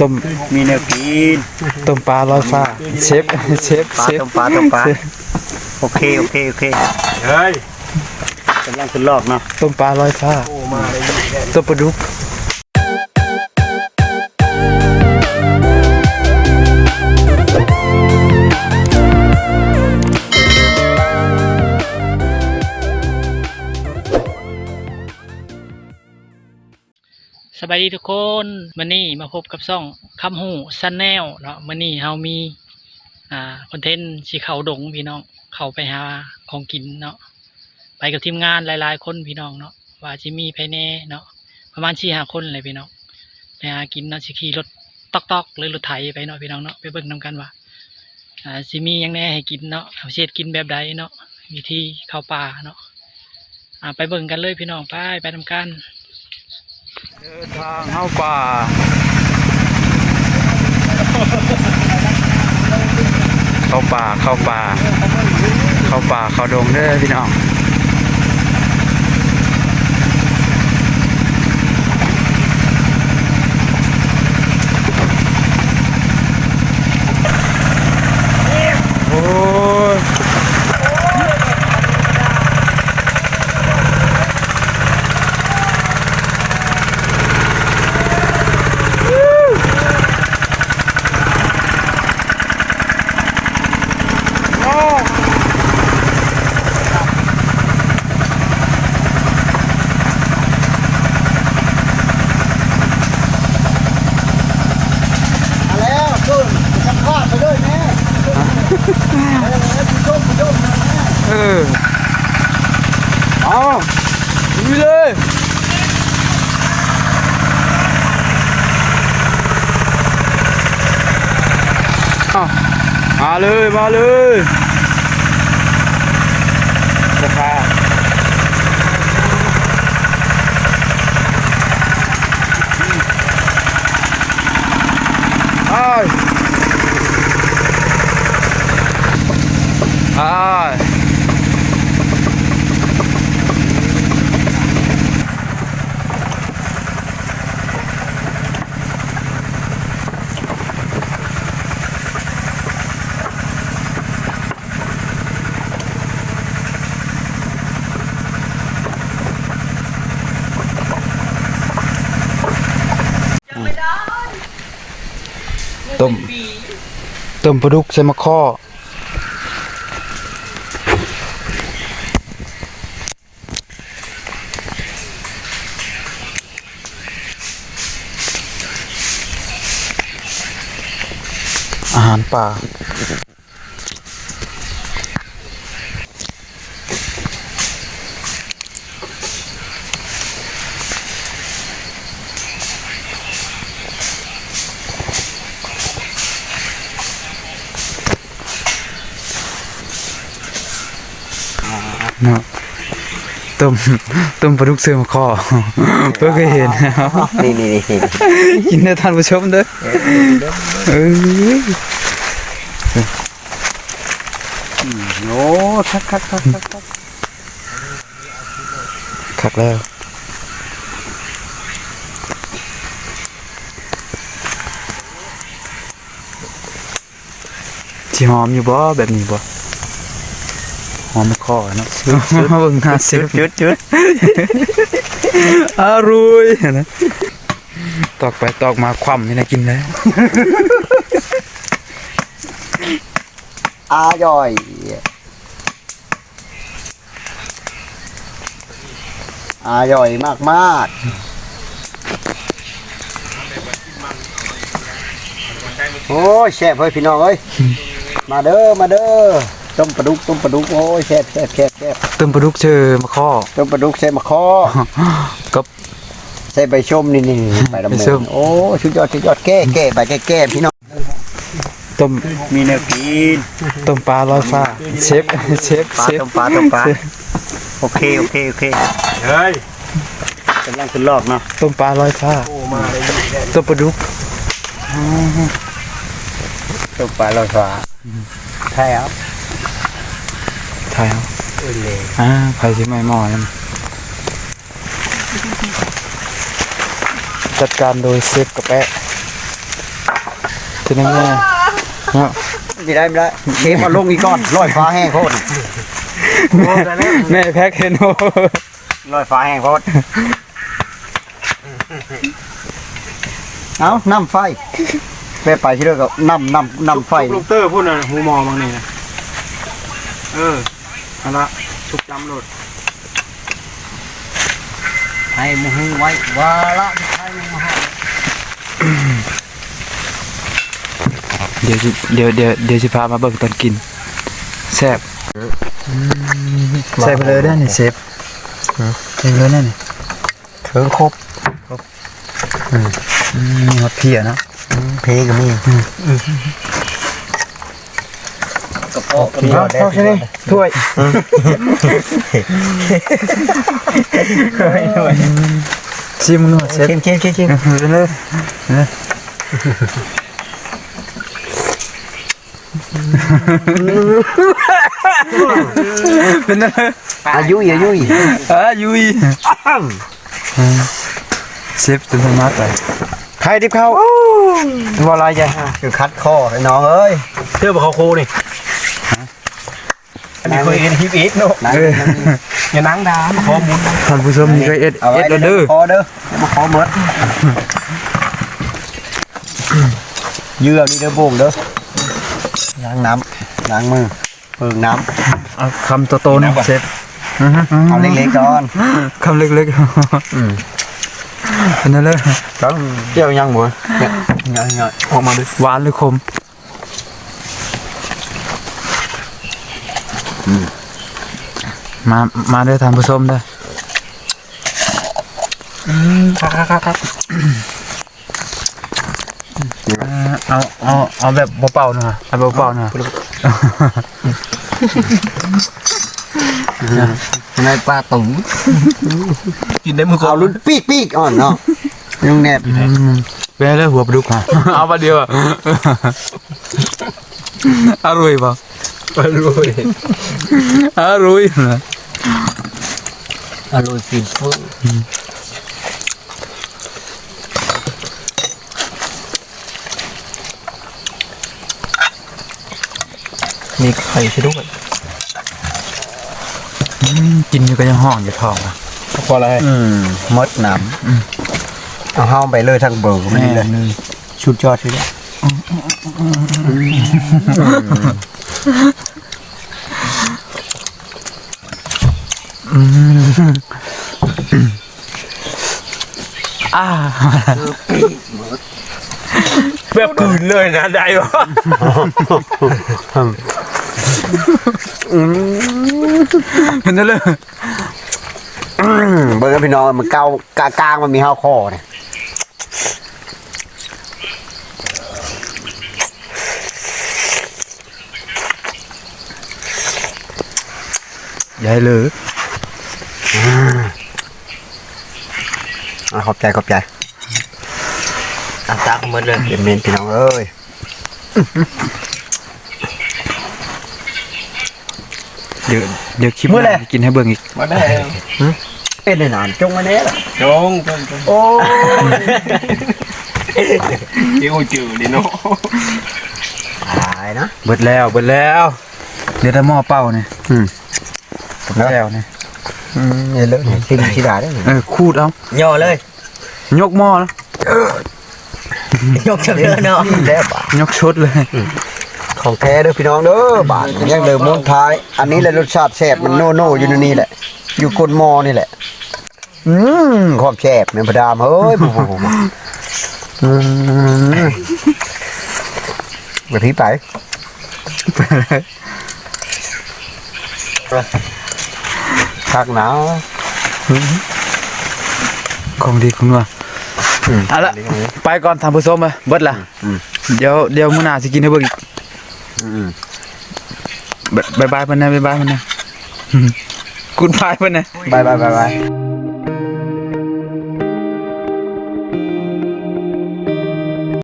ต้มมีแนวกินต้มปลาลอยฟ้าเชฟเชฟปลาเชฟต้มปลาต้มปลาโอเคโอเคโอเคเฮ้ยกำลังขึ้นลอกเนาะต้มปลาลอยฟ้าโอ้มาเลยนี่แหละต้มปลาดุก บายดีทุกคนวันนี้มาพบกับซ่องคำหูซันแนลเนาะวันนี้เฮามีอ่าคอนเทนต์สีเขาดงพี่น้องเขาไปหาของกินเนาะไปกับทีมงานหลาย ๆ คนพี่น้องเนาะว่าจิมีภายในเนาะประมาณสี่ห้าคนเลยพี่น้องไปหากินเนาะสิขี่รถตอกๆหรือรถไถไปเนาะพี่น้องเนาะไปเบิ่งนํกันว่าอ่าสิมียังแน่ให้กินเนาะเอาเช็ดกินแบบใดเนาะวิธีเข้าป่าเนาะอ่าไปเบิ่งกันเลยพี่น้องไปไปทำกัน เดินทางเข้าป่าเข้าป่าเข้าป่า เข้าป่าเข้าดงเด้อพี่น้องโอ้ย มาแล้วขึ้นจะพลาดไปเลยแม่ เออเอาดูเลยเอามาเลย มาเลยราคาไอ้ไอ้ ต้มต้มปลาดุกใส่มะข้ออาหารป่า เนาะต้มต้มปลาดุกเสือมาคอเพื่อเคยเห็นนะครับนี่นี่นี่กินได้ท่านผู้ชมเด้อเอ้ยโอ้คักคักคักคักคักขักแล้วที่หอมอยู่บ่แบบนี้บ่ห อมมาคอเนาะเบิ่งหน้าเซฟจุดจุดอร่อยนะตอกไปตอกมาคว่ำนี่นะกินแล้วอาย่อยอาย่อยมากมากโอ้ยแซ่บเฮ้ยพี่น้องเอ้ยมาเด้อมาเด้อ ต้มปลาดุกต้มปลาดุกโอ้ยแซ่บแซ่บแซ่บแซ่บต้มปลาดุกเจอมาข้อต้มปลาดุกใส่มะคอกับใส่ใบชมนี่นี่ใบดำใบเนิส้มนโอ้ชุดยอดชุดยอดแก้แก้ใบแก้แก้พี่น้องต้มมีแนวกินต้มปลาลอยฟ้าเชฟเชฟปลาเชฟต้มปลาต้มปลาโอเคโอเคโอเคเฮ้ยกำลังขึ้นลอกเนาะต้มปลาลอยฟ้าโอ้มาเลยนี่แหละต้มปลาดุกต้มปลาลอยฟ้าใช่ครับ ถ่ายเอาเออเลยอ่าไผ่ที่ไม่หม้อนั่นจัดการโดยเซฟกระแปะจะได้แม่เนาะไม่ได้ไม่ได้เชฟมาลงอีกก้อนลอยฟ้าแห้งโคตรแม่แพ็คเฮโนลอยฟ้าแห้งโคตรเอาน้ำไฟไปไปที่เรื่องกับน้ำน้ำน้ำไฟลูกเตอร์พูดน่ะหูมอบางนี่นะเออ เอาละชุบจำโหลดให้มือไว้ว่าละให้มือให้เดี๋ยวสิเดี๋ยวเดี๋ยวเดี๋ยวสิพามาเบิ่งตอนกินแซ่บใส่ไปเลยได้นี่เชฟใส่ไปเลยได้นี่เถิงครบอืมมีฮอตเพียเนาะเพก็มี กระเพาะเอาใช่ไหมถ้วยชิมนู่นเชฟเค็มเค็มเค็มเค็มเลยเป็นอะไรอายุอายุอะยุยเชฟจนสมาร์ทไปใครที่เข้าว่าอะไรจ้ะคือคัดคอให้น้องเอ้ยเชื่อบอกเขาโคนี่อั นนี้เคยเห็นฮิปอีกเนาะนั่งเอออย่านั่งดามคอหมุนท่านผู้ชมนี่ก็เอ็ดเอาเอ็ไว้ดแล้วเด้อคอเด้อมาคอเมิดเยื่อนี่เด้อโบ่งเด้อล้างน้ำล้างมือเปิงน้เอาคำโตๆนะเชฟำเอาเล็กๆก่อนคำเล็กๆเป็นอะไรเลยต้องเจียวยังหมูเนี่ยเงยออกมาดิหวานหรือคม มามาเด้อท่านผู้ชมเด้อครับครับครับครับเอ่อเอาเอาเอาแบบเบาๆหน่อยเอาแบบเบาๆหน่อยในปลาตุ๋มกินได้มือก่อเอานรุ่นปีกปีกอ่อนเนาะยุงแนบอืมเป็นอะไรหัวปลาดุกฮะเอาปลาเดียวอะอร่อยเปล่าไปเลยอร่อยนะ อร่อยฟินเฟ้อมีไข่ใช่ด้วยอืมกินอยู่ก็ยังห้องอยู่ท้องอะพออะไรอืมมดน้ำเอาห้าไปเลยทั้งเบอร์ไม่แม่ได้เลยเลยชุดยอดชุดยอด อืมอ่าแบบกืนเลยนะได้ปะเป็นอะไรเลยอืมเบอร์พี่น้องมันเกากากลางมันมีห้าข้อเนี่ย หญ่เลยอะขอบใจขอบใจตามตามหมดเลยเป็นเมนพี่น้องเอ้ยเดี๋ยวเดี๋ยวคลิปหน้ากินให้เบิ่งอีก มาได้เป็นในนานจงมาเนี้ยล่ะจงจงจงโอ้เดี๋ยวจืดดิเนาะตายนะเบิดแล้วเบิดแล้ว เดี๋ยวได้หม้อเป้าเนี่ยอืม แล้วเนี่ยอืมอย่าเลอะเนี่ยทิ้งชิดาได้ไหมเออคูดเอาย่อเลย ยกหม้อนะยกเฉลยเนาะนี่แหละบาทยกชุดเลย ของแท้เด้อพี่น้องเด้อบาทยังเดิมม้วนท้าย อันนี้แหละรสชาติแซ่บมันโน่โน่อยู่ในนี่แหละ อยู่ก้นหม้อนี่แหละ อืมความแซ่บแม่นพระดามเฮ้ยบ่บ่บ่บ่อืมไปพี่ไป คักหนาวของดีของนัวเอาละไปก่อนทำผู้ชมไปเบิดละเดี๋ยวเดี๋ยวมื้อหน้าสิกินให้เบิ่งอีกบายบายเพิ่นนะบายบายเพิ่นนะกูดบายเพิ่นนะบายบายบายบาย